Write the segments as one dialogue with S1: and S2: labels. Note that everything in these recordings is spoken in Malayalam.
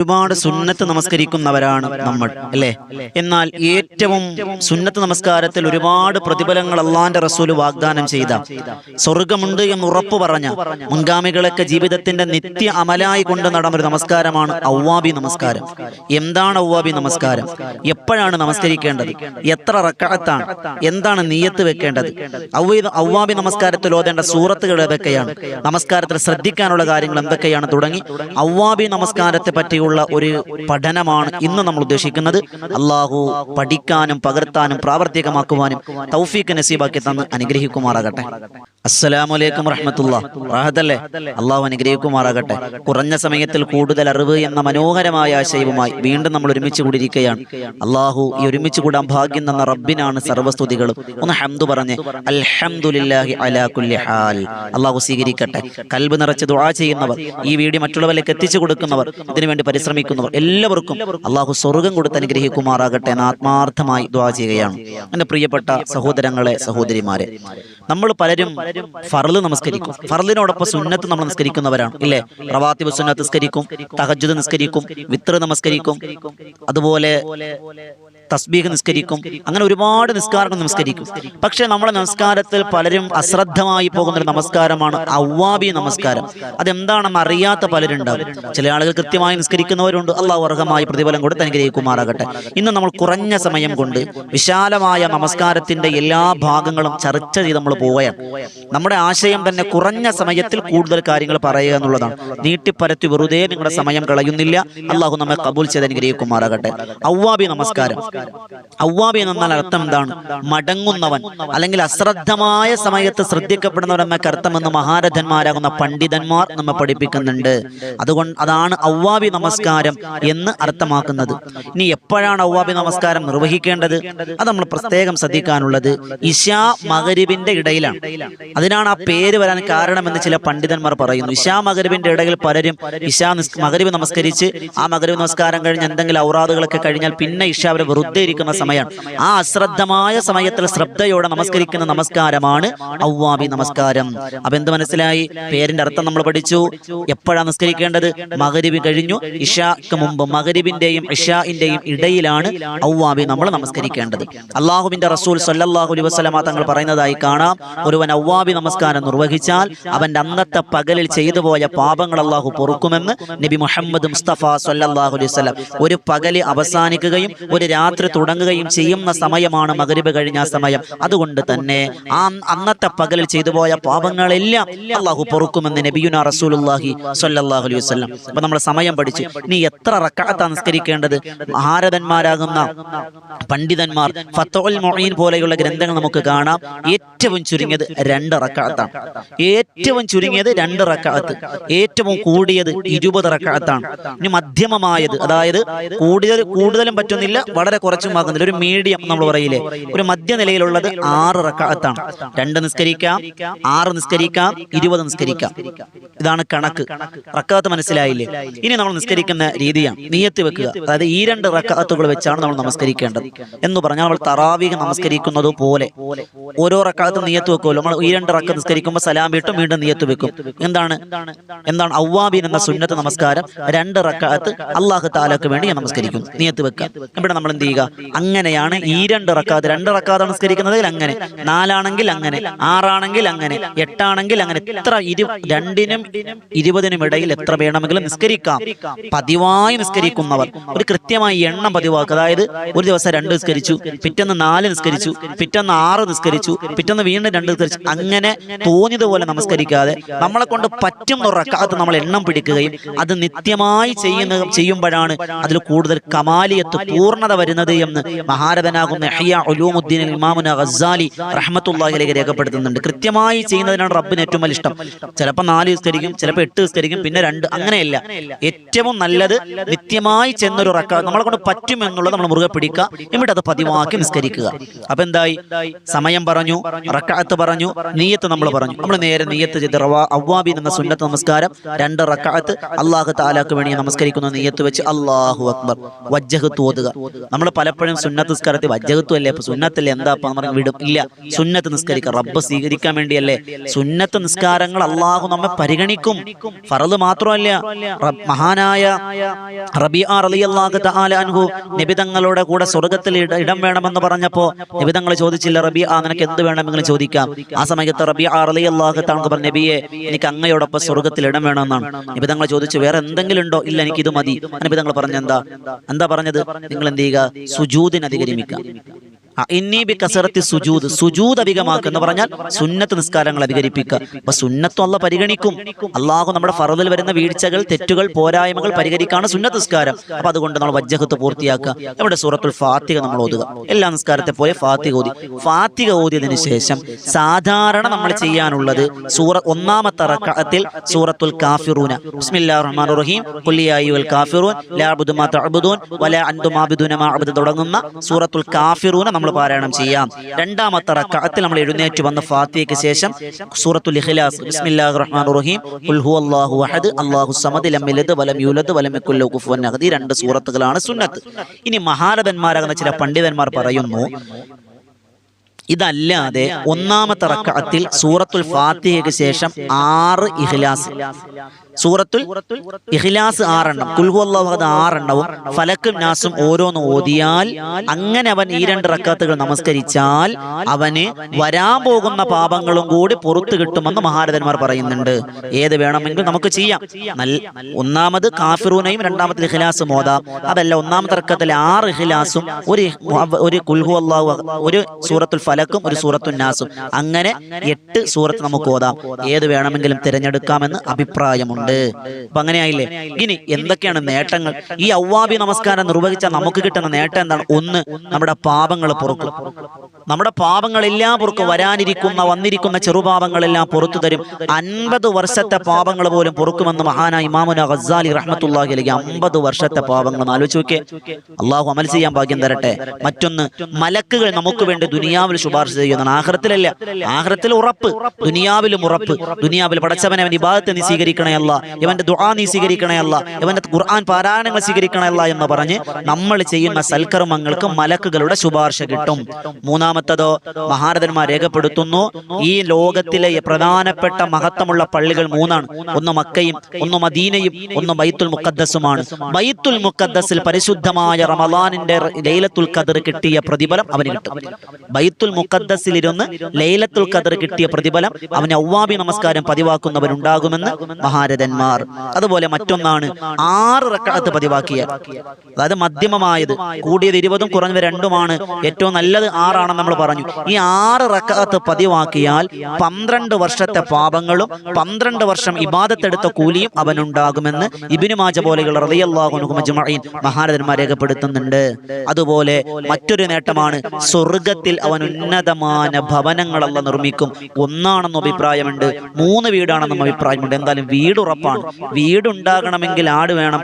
S1: ഒരുപാട് സുന്നത്ത് നമസ്കരിക്കുന്നവരാണ് നമ്മൾ അല്ലേ? എന്നാൽ ഏറ്റവും സുന്നത്ത് നമസ്കാരത്തിൽ ഒരുപാട് പ്രതിഫലങ്ങൾ അള്ളാന്റെ റസൂൽ വാഗ്ദാനം ചെയ്ത സ്വർഗമുണ്ട് എന്ന് ഉറപ്പു പറഞ്ഞ മുൻഗാമികളൊക്കെ ജീവിതത്തിന്റെ നിത്യ അമലായി കൊണ്ട് നടന്ന ഒരു നമസ്കാരമാണ് ഔവാബി നമസ്കാരം. എന്താണ് ഔവാബി നമസ്കാരം? എപ്പോഴാണ് നമസ്കരിക്കേണ്ടത്? എത്ര റക്കാത്താണ്? എന്താണ് നീയത്ത് വെക്കേണ്ടത്? ഔവ- ഔവാബി നമസ്കാരത്തിൽ ഓതേണ്ട സൂറത്തുകൾ ഏതൊക്കെയാണ്? നമസ്കാരത്തിൽ ശ്രദ്ധിക്കാനുള്ള കാര്യങ്ങൾ എന്തൊക്കെയാണ് തുടങ്ങി? ഔവാബി നമസ്കാരത്തെ പറ്റിയുള്ള ഒരു പഠനമാണ് ഇന്ന് നമ്മൾ ഉദ്ദേശിക്കുന്നത്. അള്ളാഹു പഠിക്കാനും പകർത്താനും പ്രാവർത്തികമാക്കുവാനും തൗഫീഖ് നസീബാക്കി തന്ന് അനുഗ്രഹിക്കുമാറാകട്ടെ. അസ്സലാമു അലൈക്കും റഹ്മത്തുള്ള റാഹത്തല്ലേ? അള്ളാഹു അനുഗ്രഹിക്കുമാറാകട്ടെ. കുറഞ്ഞ സമയത്തിൽ കൂടുതൽ അറിവ് എന്ന മനോഹരമായ ആശയവുമായി വീണ്ടും നമ്മൾ ഒരുമിച്ച് കൂടിയിരിക്കുകയാണ്. അള്ളാഹു ഈ ഒരുമിച്ച് കൂടാൻ ഭാഗ്യം തന്ന റബ്ബിനാണ് സർവസ്തുതികളും. ഒന്ന് ഹംദു പറഞ്ഞ് അൽഹംദുലില്ലാഹി അലാ കുല്ലി അള്ളാഹു സ്വീകരിക്കട്ടെ. കൽബ് നിറച്ച് ദുആ ചെയ്യുന്നവർ ഈ വീഡിയോ മറ്റുള്ളവരിലേക്ക് എത്തിച്ചു കൊടുക്കുന്നവർ ഇതിനുവേണ്ടി പരിശ്രമിക്കുന്നവർ എല്ലാവർക്കും അള്ളാഹു സ്വർഗം കൊടുത്ത് അനുഗ്രഹിക്കുമാറാകട്ടെ എന്ന് ആത്മാർത്ഥമായി ദ്വാ ചെയ്യുകയാണ്. എന്റെ പ്രിയപ്പെട്ട സഹോദരങ്ങളെ സഹോദരിമാരെ നമ്മൾ പലരും ഫറൽ നമസ്കരിക്കും. ഫറലിനോടൊപ്പം സുന്നത്ത് നമ്മൾ നമസ്കരിക്കുന്നവരാണ് ഇല്ലേ? റവാത്തിബ് സുന്നത്ത് നിസ്കരിക്കും തഹജ്ജുദ് നിസ്കരിക്കും വിത്ര നമസ്കരിക്കും. അതുപോലെ തസ്ബീഹ് നിസ്കരിക്കും. അങ്ങനെ ഒരുപാട് നിസ്കാരങ്ങൾ നമസ്കരിക്കും പക്ഷെ നമ്മുടെ നമസ്കാരത്തിൽ പലരും അശ്രദ്ധമായി പോകുന്ന ഒരു നമസ്കാരമാണ് അവ്വാബി നമസ്കാരം. അതെന്താണെന്ന് അറിയാത്ത പലരുണ്ടാവും. ചില ആളുകൾ കൃത്യമായി നിസ്കരിക്കുന്നവരുണ്ട്. അള്ളാഹു അർഹമായി പ്രതിഫലം കൊടുത്ത് അനുഗ്രഹിക്കുമാറാകട്ടെ. ഇന്ന് നമ്മൾ കുറഞ്ഞ സമയം കൊണ്ട് വിശാലമായ നമസ്കാരത്തിന്റെ എല്ലാ ഭാഗങ്ങളും ചർച്ച ചെയ്ത് നമ്മൾ പോവുകയാണ്. നമ്മുടെ ആശയം തന്നെ കുറഞ്ഞ സമയത്തിൽ കൂടുതൽ കാര്യങ്ങൾ പറയുക എന്നുള്ളതാണ്. നീട്ടിപ്പരത്തി വെറുതെ നിങ്ങളുടെ സമയം കളയുന്നില്ല. അള്ളാഹു നമ്മെ കബൂൽ ചെയ്ത് അനുഗ്രഹിക്കുമാറാകട്ടെ. ഔവാബി നമസ്കാരം. ഔവാബി എന്നാൽ അർത്ഥം എന്താണ്? മടങ്ങുന്നവൻ. അല്ലെങ്കിൽ അശ്രദ്ധമായ സമയത്ത് ശ്രദ്ധിക്കപ്പെടുന്നവൻ എന്നൊക്കെ അർത്ഥമെന്ന് മഹാരഥന്മാരാകുന്ന പണ്ഡിതന്മാർ നമ്മെ പഠിപ്പിക്കുന്നുണ്ട്. അതുകൊണ്ട് അതാണ് ഔവാബി നമസ്കാരം എന്ന് അർത്ഥമാക്കുന്നത്. ഇനി എപ്പോഴാണ് ഔവാബി നമസ്കാരം നിർവഹിക്കേണ്ടത്? അത് നമ്മൾ പ്രത്യേകം ശ്രദ്ധിക്കാനുള്ളത്. ഇഷാ മകരിബിന്റെ ഇടയിലാണ്. അതിനാണ് ആ പേര് വരാൻ കാരണം എന്ന് ചില പണ്ഡിതന്മാർ പറയുന്നു. ഇഷാ മകരിബിന്റെ ഇടയിൽ പലരും ഇഷാ മകരിവ് നമസ്കരിച്ച് ആ മകരിബ് നമസ്കാരം കഴിഞ്ഞ് എന്തെങ്കിലും ഔറാദുകളൊക്കെ കഴിഞ്ഞാൽ പിന്നെ ഇഷ അവരെ വെറുതെ ഇരിക്കുന്ന സമയമാണ് ആ അശ്രദ്ധമായ സമയത്തിൽ ശ്രദ്ധയോടെ നമസ്കരിക്കുന്ന നമസ്കാരമാണ് ഔവാബി നമസ്കാരം. അപ്പൊ എന്ത് മനസ്സിലായി? പേരിന്റെ അർത്ഥം നമ്മൾ പഠിച്ചു. എപ്പോഴാണ് നമസ്കരിക്കേണ്ടത് മകരിബ് കഴിഞ്ഞു. ഇഷാക്ക് മുമ്പ് മകരിബിന്റെയും ഇഷാഇന്റെയും ഇടയിലാണ് ഔവാബി നമ്മൾ നമസ്കരിക്കേണ്ടത്. അള്ളാഹുവിന്റെ റസൂൽ അലൈഹി വസല്ലമ തങ്ങൾ പറയുന്നതായി കാണാം. ഒരുവൻ ഔവാബി നമസ്കാരം നിർവഹിച്ചാൽ അവന്റെ അന്നത്തെ പകലിൽ ചെയ്തു പോയ പാപങ്ങൾ അള്ളാഹു പൊറുക്കുമെന്ന് നബി മുഹമ്മദ് മുസ്തഫ സല്ലല്ലാഹു അലൈഹി ഒരു പകൽ അവസാനിക്കുകയും ഒരു രാത്രി തുടങ്ങുകയും ചെയ്യുന്ന സമയമാണ് മകരിബ് കഴിഞ്ഞ സമയം. അതുകൊണ്ട് തന്നെ ആ അന്നത്തെ പകലിൽ ചെയ്തു പോയ പാപങ്ങളെല്ലാം അള്ളാഹു പൊറുക്കുമെന്ന് നബിയുന റസൂലുള്ളാഹി സ്വല്ലല്ലാഹു അലൈഹി വസ്ലം അപ്പൊ നമ്മൾ സമയം പഠിച്ചു. ഇനി എത്ര റക്കാത്ത നിസ്കരിക്കേണ്ടത്? ഭാരതന്മാരാകുന്ന പണ്ഡിതന്മാർ ഫത്തോൽ മൊഴീൻ പോലെയുള്ള ഗ്രന്ഥങ്ങൾ നമുക്ക് കാണാം. ഏറ്റവും ചുരുങ്ങിയത് രണ്ട് റക്കാത്താണ് ഏറ്റവും ചുരുങ്ങിയത് രണ്ട് റക്കാത്ത് ഏറ്റവും കൂടിയത് ഇരുപത് റക്കാത്താണ് ഇനി മധ്യമമായത് അതായത് കൂടുതൽ കൂടുതലും പറ്റുന്നില്ല വളരെ കുറച്ചും ആകുന്നില്ല ഒരു മീഡിയം നമ്മൾ പറയില്ലേ? ഒരു മധ്യനിലയിലുള്ളത് ആറ് റക്കാത്താണ്. രണ്ട് നിസ്കരിക്കാം ആറ് നിസ്കരിക്കാം ഇരുപത് നിസ്കരിക്കാം. ഇതാണ് കണക്ക്. റക്കാത്ത് മനസ്സിലായില്ലേ? ഇനി നമ്മൾ നിസ്കരിക്കുന്ന രീതിയാണ്. നീയത്ത് വെക്കുക. അതായത് ഈ രണ്ട് റക്കാത്തുകൾ വെച്ചാണ് നമ്മൾ നമസ്കരിക്കേണ്ടത് എന്ന് പറഞ്ഞാൽ നമ്മൾ തറാവിക നമസ്കരിക്കുന്നത് പോലെ. ഓരോ റക്കാത്തും നീയത്ത് വെക്കുമല്ലോ. നമ്മൾ ഈ രണ്ട് റക്ക നിസ്കരിക്കുമ്പോൾ സലാം വീട്ടും വീണ്ടും നീയത്ത് വെക്കും. എന്താണ്? എന്താണ്? ഔവാബീൻ എന്ന സുന്നത്ത് നമസ്കാരം. രണ്ട് റക്കാത്ത് അള്ളാഹു താലാക്ക് വേണ്ടി ഞാൻ നമസ്കരിക്കും നീയത്ത് വെക്കുക. ഇവിടെ നമ്മൾ എന്ത് ചെയ്യുക. അങ്ങനെയാണ് ഈ രണ്ട് റക്കാത്ത്. രണ്ട് റക്കാത്ത് നമസ്കരിക്കുന്നതിൽ അങ്ങനെ. നാലാണെങ്കിൽ അങ്ങനെ. ആറാണെങ്കിൽ അങ്ങനെ. എട്ടാണെങ്കിൽ അങ്ങനെ. എത്ര ഇരു രണ്ടിനും ഇരുപതിനും ഇടയിൽ എത്ര വേണമെങ്കിലും നിസ്കരിക്കാം. പതിവായി നിസ്കരിക്കുന്നവർ. ഒരു കൃത്യമായി എണ്ണം പതിവാക്കുക. അതായത് ഒരു ദിവസം രണ്ട് നിസ്കരിച്ചു. പിറ്റേന്ന് നാല് നിസ്കരിച്ചു. പിറ്റേന്ന് ആറ് നിസ്കരിച്ചു. പിറ്റേന്ന് വീണ്ടും രണ്ട് നിസ്കരിച്ചു. അങ്ങനെ തോന്നിയതുപോലെ നമസ്കരിക്കാതെ നമ്മളെ കൊണ്ട് പറ്റും റക്കാത്ത് നമ്മൾ എണ്ണം പിടിക്കുകയും അത് നിത്യമായി ചെയ്യുന്ന ചെയ്യുമ്പോഴാണ് അതിൽ കൂടുതൽ കമാലിയത്ത് പൂർണത വരുന്നത്. എന്ന് മഹാരഥനാകുന്ന ഹിയ ഉലൂമുദ്ദീൻ ഇമാമുന ഗസാലി റഹ്മത്തുള്ളാഹിലേക്ക് രേഖപ്പെടുത്തുന്നുണ്ട്. കൃത്യമായി ചെയ്യുന്നതിനാണ് റബ്ബിന് ഏറ്റവും വലിയ ഇഷ്ടം. ചിലപ്പോൾ നാല് നിസ്കരിക്കും ചിലപ്പോൾ എട്ട് നിസ്കരിക്കും പിന്നെ രണ്ട് അങ്ങനെയല്ല. ഏറ്റവും നല്ലത് നിത്യമായി ചെന്നൊരു റക്ക നമ്മളെ കൊണ്ട് പറ്റും എന്നുള്ളത് നമ്മൾ മുറുകെ പിടിക്കുക എന്നിട്ട് അത് പതിവാക്കി നിസ്കരിക്കുക. അപ്പൊ എന്തായി? സമയം പറഞ്ഞു റക്കാത്ത് പറഞ്ഞു നീയത്ത് നമ്മൾ പറഞ്ഞു. നമ്മൾ നേരെ നീയത്ത് ചെയ്ത് അവ്വാബി എന്ന സുന്നത്ത് നമസ്കാരം രണ്ട് റക്കാത്ത് അള്ളാഹു താലാക്ക് വേണ്ടി നമസ്കരിക്കുന്ന നീയത്ത് വെച്ച് അള്ളാഹു അക്ബർ. വജ്ജഹ് തോതുക. നമ്മൾ പലപ്പോഴും സുന്നത്ത് നിസ്കാരത്തിൽ വജ്ജഹത്തു അല്ലേ അപ്പൊ സുന്നത്തല്ലേ? എന്താ അപ്പൊ വിടും. ഇല്ല. സുന്നത്ത് നിസ്കരിക്കുക റബ്ബ് സ്വീകരിക്കാൻ വേണ്ടിയല്ലേ? സുന്നത്ത് നിസ്കാരങ്ങൾ അള്ളാഹു നമ്മെ പരിഗണിക്കും. ഫറദ് മാത്രമല്ല. മഹാനായ റബി റളിയല്ലാഹു തആല അൻഹു നബി തങ്ങളുടെ കൂടെ സ്വർഗത്തിൽ ഇടം വേണമെന്ന് പറഞ്ഞപ്പോ നിബിതങ്ങൾ ചോദിച്ചില്ല റബി ആ നിനക്ക് എന്ത് വേണമെങ്കിലും ചോദിക്കാം? ആ സമയത്ത് റബിആ റളിയല്ലാഹു തആല പറഞ്ഞു നബിയെ എനിക്ക് അങ്ങയോടൊപ്പം സ്വർഗത്തിൽ ഇടം വേണമെന്നാണ്. നിബിതങ്ങൾ ചോദിച്ചു വേറെ എന്തെങ്കിലും ഉണ്ടോ? ഇല്ല എനിക്ക് ഇത് മതി. നബി പറഞ്ഞെന്താ പറഞ്ഞു എന്താ? എന്താ പറഞ്ഞത്? നിങ്ങൾ എന്ത് ചെയ്യുക? സുജൂദിന് അധികരിമിക്കുക ഇന്നി കസറത്തി സുജൂദ് സുജൂദ് അധികമാക്കുക എന്ന് പറഞ്ഞാൽ സുന്നത്ത് നിസ്കാരങ്ങൾ അധികരിപ്പിക്കുക. അപ്പൊ സുന്നത്തും അല്ല പരിഗണിക്കും. അള്ളാഹു നമ്മുടെ ഫറദിൽ വരുന്ന വീഴ്ചകൾ തെറ്റുകൾ പോരായ്മകൾ പരിഹരിക്കാണ് സുന്നത്ത് നിസ്കാരം. അപ്പൊ അതുകൊണ്ട് നമ്മൾ വജ്ജഹത്ത് പൂർത്തിയാക്കുക. നമ്മുടെ സൂറത്തുൽ ഫാത്തിക നമ്മൾ ഓതുക. എല്ലാ നിസ്കാരത്തെ പോലെ ഫാത്തിക ഓതി. ഫാത്തിക ഓതിയതിനു ശേഷം സാധാരണ നമ്മൾ ചെയ്യാനുള്ളത് സൂറ ഒന്നാമത്തെ റക്അത്തിൽ സൂറത്തുൽ കാഫിറൂന. ബിസ്മില്ലാഹിർ റഹ്മാനിർ റഹീം. യാ കാഫിറൂൻ. ലാ അബ്ദു മാ തഅബുദൂൻ വലാ അൻതും ആബിദൂന മാ അബ്ദു തുടങ്ങുന്ന സൂറത്തുൽ കാഫിറൂന നമ്മൾ പാരായണം ചെയ്യാം. രണ്ടാമത്തെ റക്കാത്തിൽ നമ്മൾ എഴുന്നേറ്റ് വന്ന ഫാത്തിഹയ്ക്ക് ശേഷം സൂറത്തുൽ ഇഖ്ലാസ്. ബിസ്മില്ലാഹിർ റഹ്മാനിർ റഹീം. ഖുൽ ഹുവല്ലാഹു അഹദ്. അല്ലാഹു സമദ് ലം യലിദ് വലം യൂലദ് വലം യകുൽ ലഹു കുഫുവൻ അഹദ്. രണ്ട് സൂറത്തുകളാണ് സുന്നത്ത്. ഇനി മഹാരഥന്മാരാകുന്ന ചില പണ്ഡിതന്മാർ പറയുന്നു ഇതല്ലാതെ ഒന്നാമത്തെ റക്അത്തിൽ സൂറത്തുൽ ഫാത്തിഹയ്ക്ക് ശേഷം ആറ് ഇഖ്ലാസ്. സൂറത്തുൽ ഇഖ്ലാസ് ആറെണ്ണം. കുൽഹുഅല്ലാഹു ആറെണ്ണവും ഫലക്കും നാസും ഓരോന്ന് ഓതിയാൽ അങ്ങനെ അവൻ ഈ രണ്ട് റക്കാത്തുകൾ നമസ്കരിച്ചാൽ അവന് വരാൻ പോകുന്ന പാപങ്ങളും കൂടി പുറത്തു കിട്ടുമെന്ന് മഹാരഥന്മാർ പറയുന്നുണ്ട്. ഏത് വേണമെങ്കിലും നമുക്ക് ചെയ്യാം. ഒന്നാമത് കാഫിറൂനയും രണ്ടാമത്തെ ഇഖ്ലാസും ഓതാം. അതല്ല ഒന്നാമത്തെ റക്കത്തിൽ ആറ് ഇഖ്ലാസും ഒരു ഒരു കുൽഹു അള്ളാഹു ഒരു സൂറത്തുൽ ഫലക്കും ഒരു സൂറത്തുൽ നാസും. അങ്ങനെ എട്ട് സൂറത്ത് നമുക്ക് ഓതാം. ഏത് വേണമെങ്കിലും തിരഞ്ഞെടുക്കാമെന്ന് അഭിപ്രായമുണ്ട്. അപ്പൊ അങ്ങനെയായില്ലേ? ഇനി എന്തൊക്കെയാണ് നേട്ടങ്ങൾ? ഈ ഔവാബി നമസ്കാരം നിർവഹിച്ചാൽ നമുക്ക് കിട്ടുന്ന നേട്ടം എന്താണ്? ഒന്ന് നമ്മുടെ പാപങ്ങൾ പൊറുക്കും നമ്മുടെ പാപങ്ങളെല്ലാം പുറക്കും വരാനിരിക്കുന്ന വന്നിരിക്കുന്ന ചെറുപാപങ്ങളെല്ലാം പുറത്തു തരും. അൻപത് വർഷത്തെ പാപങ്ങൾ പോലും പൊറുക്കുമെന്ന് മഹാനായ ഇമാമുന ഗസാലി റഹ്മത്തുല്ലാഹി അല്ലെങ്കിൽ അമ്പത് വർഷത്തെ പാപങ്ങൾ. ആലോചിച്ച് നോക്കിയേ. അള്ളാഹു അമൽ ചെയ്യാൻ ഭാഗ്യം തരട്ടെ. മറ്റൊന്ന് മലക്കുകൾ നമുക്ക് വേണ്ടി ദുനിയാവിൽ ശുപാർശ ചെയ്യുന്നതാണ്. ആഹ്റത്തിലല്ല. ആഹ്റത്തിൽ ഉറപ്പ്. ദുനിയാവിലും ഉറപ്പ്. ദുനിയാവിൽ പടച്ചവനെ അവൻ ഇബാദത്തെ നീ സ്വീകരിക്കണയല്ല ഇവന്റെ ദുആ നീ സ്വീകരിക്കണേ അല്ല ഇവന്റെ ഖുർആൻ പാരായണങ്ങൾ സ്വീകരിക്കണേ അല്ല എന്ന് പറഞ്ഞ് നമ്മൾ ചെയ്യുന്ന സൽക്കർമ്മങ്ങൾക്ക് മലക്കുകളുടെ ശുപാർശ കിട്ടും. മൂന്നാമത്തതോ മഹാരഥന്മാർ രേഖപ്പെടുത്തുന്നു. ഈ ലോകത്തിലെ പ്രധാനപ്പെട്ട മഹത്വമുള്ള പള്ളികൾ മൂന്നാണ്. ഒന്ന് മക്കയും ഒന്ന് മദീനയും ഒന്ന് ബൈത്തുൽ മുഖദ്ദസുമാണ്. ബൈത്തുൽ മുഖദ്ദസിൽ പരിശുദ്ധമായ റമദാനിന്റെ ലൈലത്തുൽ ഖദർ കിട്ടിയ പ്രതിഫലം അവന് കിട്ടും. ബൈത്തുൽ മുഖദ്ദസിൽ ഇരുന്ന് ലൈലത്തുൽ ഖദർ കിട്ടിയ പ്രതിഫലം അവന് ഔവാബി നമസ്കാരം പതിവാക്കുന്നവരുണ്ടാകുമെന്ന് മഹാരഥന്മാർ അതുപോലെ മറ്റൊന്നാണ് ആറ് റക്കാത്ത് പതിവാക്കിയ. അതായത് മധ്യമമായത്. കൂടിയത് ഇരുപതും കുറഞ്ഞത് രണ്ടുമാണ്. ഏറ്റവും നല്ലത് ആറാണെന്ന് നമ്മൾ പറഞ്ഞു. ഈ ആറ് റക്കാത്ത് പതിവാക്കിയാൽ പന്ത്രണ്ട് വർഷത്തെ പാപങ്ങളും പന്ത്രണ്ട് വർഷം ഇബാദത്തെടുത്ത കൂലിയും അവനുണ്ടാകുമെന്ന് ഇബിനുമാജ പോലെയുള്ള റളിയല്ലാഹുനുമജുമഈൻ മഹാരഥന്മാർ രേഖപ്പെടുത്തുന്നുണ്ട്. അതുപോലെ മറ്റൊരു നേട്ടമാണ് സ്വർഗത്തിൽ അവൻ ഉന്നതമായ ഭവനങ്ങളല്ല നിർമ്മിക്കും. ഒന്നാണെന്ന് അഭിപ്രായമുണ്ട്. മൂന്ന് വീടാണെന്നും അഭിപ്രായമുണ്ട്. എന്തായാലും വീട് ഉറപ്പാണ്. വീടുണ്ടാകണമെങ്കിൽ ആട് വേണം.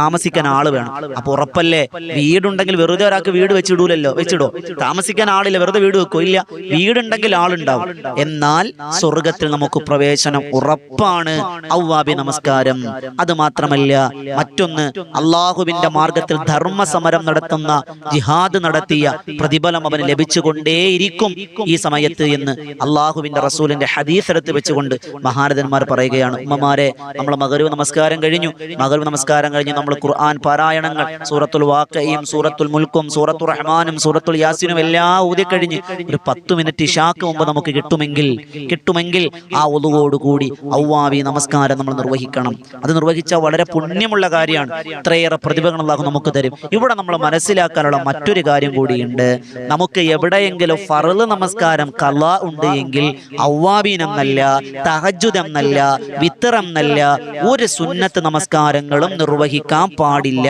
S1: താമസിക്കാൻ ആൾ വേണം. അപ്പൊ ഉറപ്പല്ലേ? വീടുണ്ടെങ്കിൽ വെറുതെ ഒരാൾക്ക് വീട് വെച്ചിടൂലല്ലോ? വെച്ചിടോ? താമസിക്കാൻ ആളില്ല വെറുതെ വീട് വെക്കോ? ഇല്ല. വീടുണ്ടെങ്കിൽ ആളുണ്ടാവും. എന്നാൽ സ്വർഗത്തിൽ നമുക്ക് പ്രവേശനം ഉറപ്പാണ്. ഔവാബി നമസ്കാരം. അത് മാത്രമല്ല മറ്റൊന്ന് അള്ളാഹുവിന്റെ മാർഗത്തിൽ ധർമ്മ സമരം നടത്തുന്ന ജിഹാദ് നടത്തിയ പ്രതിഫലം അവന് ലഭിച്ചുകൊണ്ടേയിരിക്കും ഈ സമയത്ത് എന്ന് അള്ളാഹുവിന്റെ റസൂലിന്റെ ഹദീസ് എടുത്ത് വെച്ചുകൊണ്ട് മഹാരഥന്മാർ പറയുകയാണ് ഉമ്മമാരെ നമ്മൾ മകരവ് നമസ്കാരം കഴിഞ്ഞു. മകരവ് നമസ്കാരം കഴിഞ്ഞ്. നമ്മൾ ഖുർആൻ പാരായണങ്ങൾ സൂറത്തുൽ വാക്കയും സൂറത്തുൽ മുൽക്കും സൂറത്തുൽ റഹ്മാനും സൂറത്തുൽ യാസിനും എല്ലാം ഊതിക്കഴിഞ്ഞ് ഒരു പത്ത് മിനിറ്റ് ഇഷാക്ക് മുമ്പ് നമുക്ക് കിട്ടുമെങ്കിൽ കിട്ടുമെങ്കിൽ ആ ഒതുവോടുകൂടി ഔവാവി നമസ്കാരം നമ്മൾ നിർവഹിക്കണം. അത് നിർവഹിച്ചാൽ വളരെ പുണ്യമുള്ള കാര്യമാണ്. ഇത്രയേറെ പ്രതിഭകൾ അള്ളാഹു നമുക്ക് തരും. ഇവിടെ നമ്മൾ മനസ്സിലാക്കാനുള്ള മറ്റൊരു കാര്യം കൂടിയുണ്ട്. നമുക്ക് എവിടെയെങ്കിലും ഫറൽ നമസ്കാരം കല ഉണ്ട് എങ്കിൽ ഔവാബീൻ എന്നല്ല തഹജുദ് എന്നല്ല വിത്തർ എന്നല്ല ഒരു സുന്നത്ത് നമസ്കാരങ്ങളും നിർവഹിക്കാൻ പാടില്ല.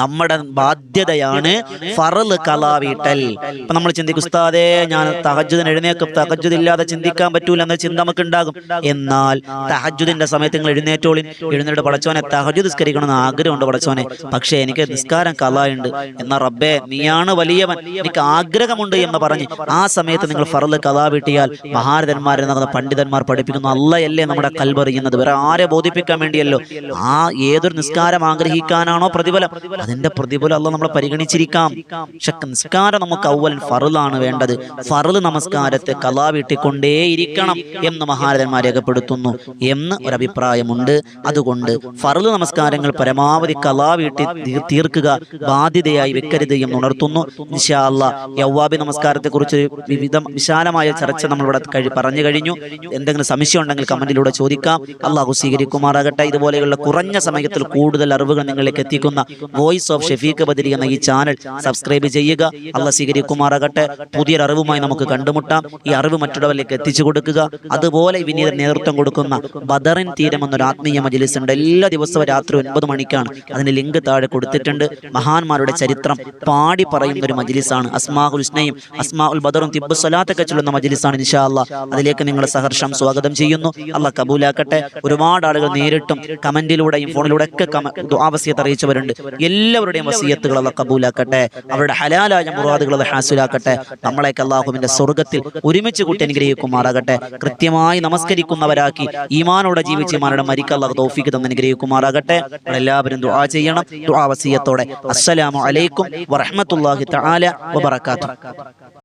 S1: നമ്മുടെ ബാധ്യതയാണ് ഫറൽ കലാവീട്ടൽ ഇപ്പൊ നമ്മൾ ചിന്തിക്കും ഉസ്താദേ ഞാൻ തഹജുദിന് എഴുന്നേക്കും തഹജുദ് ഇല്ലാതെ ചിന്തിക്കാൻ പറ്റൂല എന്ന ചിന്ത നമുക്ക് ഉണ്ടാകും എന്നാൽ തഹജുദിന്റെ സമയത്ത് നിങ്ങൾ എഴുന്നേറ്റോളി എഴുന്നേറ്റ് പടച്ചോനെ തഹജുദ് നിസ്കരിക്കണമെന്ന് ആഗ്രഹമുണ്ട് പടച്ചോനെ. പക്ഷേ എനിക്ക് നിസ്കാരം കലായുണ്ട്. എന്നാ റബ്ബേ നീയാണ് വലിയവൻ. എനിക്ക് ആഗ്രഹമുണ്ട് എന്ന് പറഞ്ഞ് ആ സമയത്ത് നിങ്ങൾ ഫറൽ കലാ വീട്ടിയാൽ മഹാരഥന്മാരെ നടന്ന പണ്ഡിതന്മാർ പഠിപ്പിക്കുന്നു അല്ലയല്ലേ നമ്മുടെ കൽബറിയുന്നത് പറയുന്നത്. വേറെ ആരെ ബോധിപ്പിക്കാൻ വേണ്ടിയല്ലോ? ആ ഏതൊരു നിസ്കാരം ആഗ്രഹിക്കാനാണോ പ്രതിഫലം? അതിന്റെ പ്രതിഫലം അല്ല നമ്മളെ പരിഗണിച്ചിരിക്കാം. പക്ഷെ നിസ്കാരം നമുക്ക് ഔവൽ ഫറുലാണ് വേണ്ടത്. ഫറുൽ നമസ്കാരത്തെ കലാ വീട്ടിക്കൊണ്ടേയിരിക്കണം എന്ന് മഹാരഥന്മാർ രേഖപ്പെടുത്തുന്നു. എന്ന് ഒരു അഭിപ്രായമുണ്ട് അതുകൊണ്ട് ഫറുൽ നമസ്കാരങ്ങൾ പരമാവധി കലാ വീട്ടി തീർക്കുക ബാധ്യതയായി വെക്കരുത് എന്ന് ഉണർത്തുന്നു. നിശാല്ല യൗവാബി നമസ്കാരത്തെ കുറിച്ച് വിവിധ വിശാലമായ ചർച്ച നമ്മളിവിടെ പറഞ്ഞു കഴിഞ്ഞു. എന്തെങ്കിലും സംശയം ഉണ്ടെങ്കിൽ കമന്റിലൂടെ ചോദിക്കാം. അള്ളാഹു സ്വീകരിക്കുമാറാകട്ടെ. ഇതുപോലെയുള്ള കുറഞ്ഞ സമയത്തിൽ കൂടുതൽ അറിവുകൾ നിങ്ങളിലേക്ക് എത്തിക്കുന്ന വോയിസ് ഓഫ് ഷെഫീഖ് ബദരി എന്ന ഈ ചാനൽ സബ്സ്ക്രൈബ് ചെയ്യുക. അള്ളാഹ് സ്വീകരിക്കുമാറാകട്ടെ. പുതിയൊരു അറിവുമായി നമുക്ക് കണ്ടുമുട്ടാം. ഈ അറിവ് മറ്റുള്ളവരിലേക്ക് എത്തിച്ചു കൊടുക്കുക. അതുപോലെ വിനീത നേതൃത്വം കൊടുക്കുന്ന ബദറിൻ തീരം എന്നൊരു ആത്മീയ മജിലിസ് ഉണ്ട്. എല്ലാ ദിവസവും രാത്രി ഒൻപത് മണിക്കാണ് അതിന് ലിങ്ക് താഴെ കൊടുത്തിട്ടുണ്ട്. മഹാന്മാരുടെ ചരിത്രം പാടി പറയുന്ന ഒരു മജിലിസാണ്. അസ്മാഹുൽ ഹുസ്നയും അസ്മാ ഉൽ ബദറും തിബ്ബു സ്വലാത്തൊക്കെ ചൊല്ലുന്ന മജിലിസാണ് ഇൻഷാ അള്ളാഹ് അതിലേക്ക് നിങ്ങളെ സഹർഷം സ്വാഗതം ചെയ്യുന്നു. അള്ളാഹ് കബൂലാക്കട്ടെ. ഒരുപാട് ആളുകൾ നേരിട്ടും കമന്റിലൂടെയും ഫോണിലൂടെ ഒക്കെ ദുആവസിയത്ത് അറിയിച്ചവരുണ്ട്. എല്ലാവരുടെയും വസീയത്തുകൾ അല്ല കബൂലാക്കട്ടെ. അവരുടെ ഹലാലായ മുറാദുകൾ അത് ഹാസുലാക്കട്ടെ. നമ്മളെയൊക്കെ അള്ളാഹുവിന്റെ സ്വർഗത്തിൽ ഒരുമിച്ച് കൂട്ടി അനുഗ്രഹിക്കുമാറാകട്ടെ. കൃത്യമായി നമസ്കരിക്കുന്നവരാക്കി ഈമാനോടെ ജീവിച്ച് മരിക്കുക തോഫിക്ക് തൗഫീക്ക് തന്ന് അനുഗ്രഹിക്കുമാറാകട്ടെ. എല്ലാവരും ദുആ ചെയ്യണം. ദുആ വസീയത്തോടെ. അസ്സലാമു അലൈക്കും വറഹ്മത്തുള്ളാഹി തആല വബറകാതുഹു.